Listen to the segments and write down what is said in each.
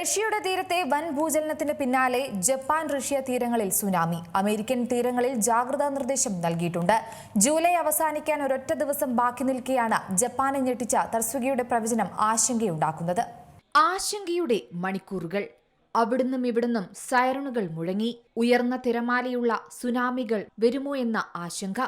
റഷ്യയുടെ തീരത്തെ വൻ ഭൂചലനത്തിന് പിന്നാലെ ജപ്പാൻ റഷ്യ തീരങ്ങളിൽ സുനാമി. അമേരിക്കൻ തീരങ്ങളിൽ ജാഗ്രതാ നിർദ്ദേശം നൽകിയിട്ടുണ്ട്. ജൂലൈ അവസാനിക്കാൻ ഒരൊറ്റ ദിവസം ബാക്കി നിൽക്കെയാണ് ജപ്പാനെ ഞെട്ടിച്ച തർസുഗിയുടെ പ്രവചനം ആശങ്കയുണ്ടാക്കുന്നത്. ആശങ്കയുടെ മണിക്കൂറുകൾ. അവിടുന്നും ഇവിടുന്നും സൈറണുകൾ മുഴങ്ങി. ഉയർന്ന തിരമാലയുള്ള സുനാമികൾ വരുമോ എന്ന ആശങ്ക.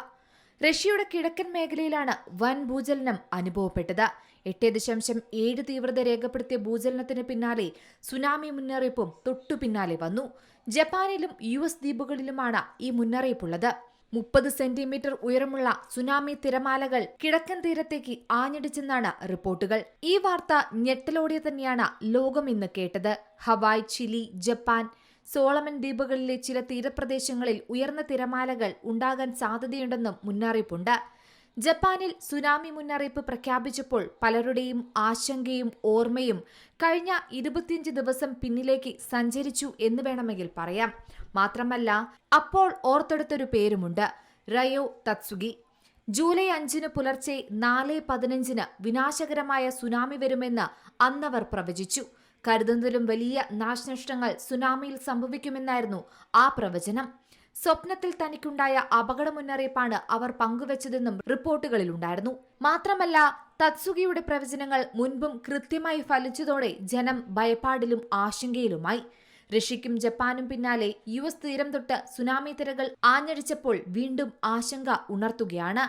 റഷ്യയുടെ കിഴക്കൻ മേഖലയിലാണ് വൻ ഭൂചലനം അനുഭവപ്പെട്ടത്. എട്ട് ദശാംശം ഏഴ് തീവ്രത രേഖപ്പെടുത്തിയ ഭൂചലനത്തിന് പിന്നാലെ സുനാമി മുന്നറിയിപ്പും തൊട്ടു പിന്നാലെ വന്നു. ജപ്പാനിലും യു എസ് ദ്വീപുകളിലുമാണ് ഈ മുന്നറിയിപ്പുള്ളത്. മുപ്പത് സെന്റിമീറ്റർ ഉയരമുള്ള സുനാമി തിരമാലകൾ കിഴക്കൻ തീരത്തേക്ക് ആഞ്ഞടിച്ചെന്നാണ് റിപ്പോർട്ടുകൾ. ഈ വാർത്ത ഞെട്ടലോടെ തന്നെയാണ് ലോകം ഇന്ന് കേട്ടത്. ഹവായ് ചിലി ജപ്പാൻ സോളമൻ ദ്വീപുകളിലെ ചില തീരപ്രദേശങ്ങളിൽ ഉയർന്ന തിരമാലകൾ ഉണ്ടാകാൻ സാധ്യതയുണ്ടെന്നും മുന്നറിയിപ്പുണ്ട്. ജപ്പാനിൽ സുനാമി മുന്നറിയിപ്പ് പ്രഖ്യാപിച്ചപ്പോൾ പലരുടെയും ആശങ്കയും ഓർമ്മയും കഴിഞ്ഞ ഇരുപത്തിയഞ്ച് ദിവസം പിന്നിലേക്ക് സഞ്ചരിച്ചു എന്ന് വേണമെങ്കിൽ പറയാം. മാത്രമല്ല അപ്പോൾ ഓർത്തെടുത്തൊരു പേരുമുണ്ട് റയോ തത്സുഗി. ജൂലൈ അഞ്ചിന് പുലർച്ചെ നാല് പതിനഞ്ചിന് വിനാശകരമായ സുനാമി വരുമെന്ന് അന്നവർ പ്രവചിച്ചു. കരുതുന്നതിലും വലിയ നാശനഷ്ടങ്ങൾ സുനാമിയിൽ സംഭവിക്കുമെന്നായിരുന്നു ആ പ്രവചനം. സ്വപ്നത്തിൽ തനിക്കുണ്ടായ അപകട മുന്നറിയിപ്പാണ് അവർ പങ്കുവച്ചതെന്നും റിപ്പോർട്ടുകളിലുണ്ടായിരുന്നു മാത്രമല്ല തത്സുഗിയുടെ പ്രവചനങ്ങൾ മുൻപും കൃത്യമായി ഫലിച്ചതോടെ ജനം ഭയപ്പാടിലും ആശങ്കയിലുമായി. റഷ്യയ്ക്കും ജപ്പാനും പിന്നാലെ യു എസ് തീരം തൊട്ട് സുനാമി തിരകൾ ആഞ്ഞടിച്ചപ്പോൾ വീണ്ടും ആശങ്ക ഉണർത്തുകയാണ്.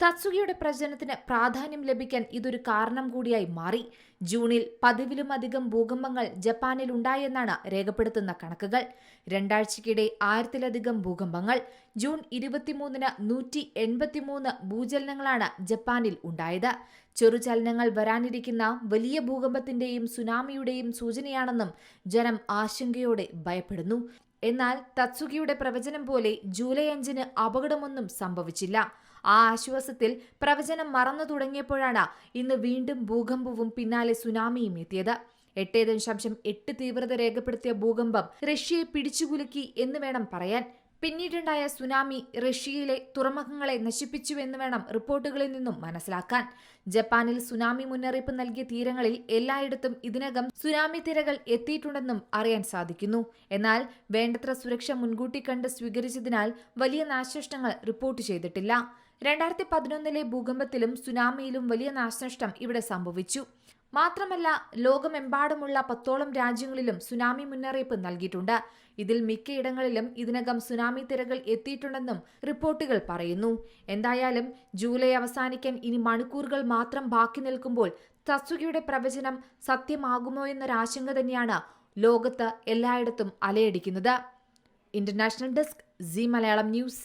തത്സുഗിയുടെ പ്രചരണത്തിന് പ്രാധാന്യം ലഭിക്കാൻ ഇതൊരു കാരണം കൂടിയായി മാറി. ജൂണിൽ പതിവിലുമധികം ഭൂകമ്പങ്ങൾ ജപ്പാനിൽ ഉണ്ടായെന്നാണ് രേഖപ്പെടുത്തുന്ന കണക്കുകൾ. രണ്ടാഴ്ചയ്ക്കിടെ ആയിരത്തിലധികം ഭൂകമ്പങ്ങൾ ജൂൺ ഇരുപത്തിമൂന്നിന് നൂറ്റി എൺപത്തിമൂന്ന് ഭൂചലനങ്ങളാണ് ജപ്പാനിൽ ഉണ്ടായത്. ചെറുചലനങ്ങൾ വരാനിരിക്കുന്ന വലിയ ഭൂകമ്പത്തിന്റെയും സുനാമിയുടെയും സൂചനയാണെന്നും ജനം ആശങ്കയോടെ ഭയപ്പെടുന്നു. എന്നാൽ തത്സുഖിയുടെ പ്രവചനം പോലെ ജൂലൈ അഞ്ചിന് അപകടമൊന്നും സംഭവിച്ചില്ല. ആ ആശ്വാസത്തിൽ പ്രവചനം മറന്നു തുടങ്ങിയപ്പോഴാണ് ഇന്ന് വീണ്ടും ഭൂകമ്പവും പിന്നാലെ സുനാമിയും എത്തിയത്. എട്ട് ദശാംശം എട്ട് തീവ്രത രേഖപ്പെടുത്തിയ ഭൂകമ്പം റഷ്യയെ പിടിച്ചുകുലുക്കി എന്ന് വേണം പറയാൻ. പിന്നീടുണ്ടായ സുനാമി റഷ്യയിലെ തുറമുഖങ്ങളെ നശിപ്പിച്ചു എന്ന് വേണം റിപ്പോർട്ടുകളിൽ നിന്നും മനസ്സിലാക്കാൻ. ജപ്പാനിൽ സുനാമി മുന്നറിയിപ്പ് നൽകിയ തീരങ്ങളിൽ എല്ലായിടത്തും ഇതിനകം സുനാമി തിരകൾ എത്തിയിട്ടുണ്ടെന്നും അറിയാൻ സാധിക്കുന്നു. എന്നാൽ വേണ്ടത്ര സുരക്ഷ മുൻകൂട്ടി കണ്ട് സ്വീകരിച്ചതിനാൽ വലിയ നാശനഷ്ടങ്ങൾ റിപ്പോർട്ട് ചെയ്തിട്ടില്ല. രണ്ടായിരത്തി പതിനൊന്നിലെ ഭൂകമ്പത്തിലും സുനാമിയിലും വലിയ നാശനഷ്ടം ഇവിടെ സംഭവിച്ചു. മാത്രമല്ല ലോകമെമ്പാടുമുള്ള പത്തോളം രാജ്യങ്ങളിലും സുനാമി മുന്നറിയിപ്പ് നൽകിയിട്ടുണ്ട്. ഇതിൽ മിക്കയിടങ്ങളിലും ഇതിനകം സുനാമി തിരകൾ എത്തിയിട്ടുണ്ടെന്നും റിപ്പോർട്ടുകൾ പറയുന്നു. എന്തായാലും ജൂലൈ അവസാനിക്കാൻ ഇനി മണിക്കൂറുകൾ മാത്രം ബാക്കി നിൽക്കുമ്പോൾ തസ്തുകയുടെ പ്രവചനം സത്യമാകുമോ എന്നൊരാശങ്ക തന്നെയാണ് ലോകത്ത് എല്ലായിടത്തും അലയടിക്കുന്നത്. International desk C Malayalam news.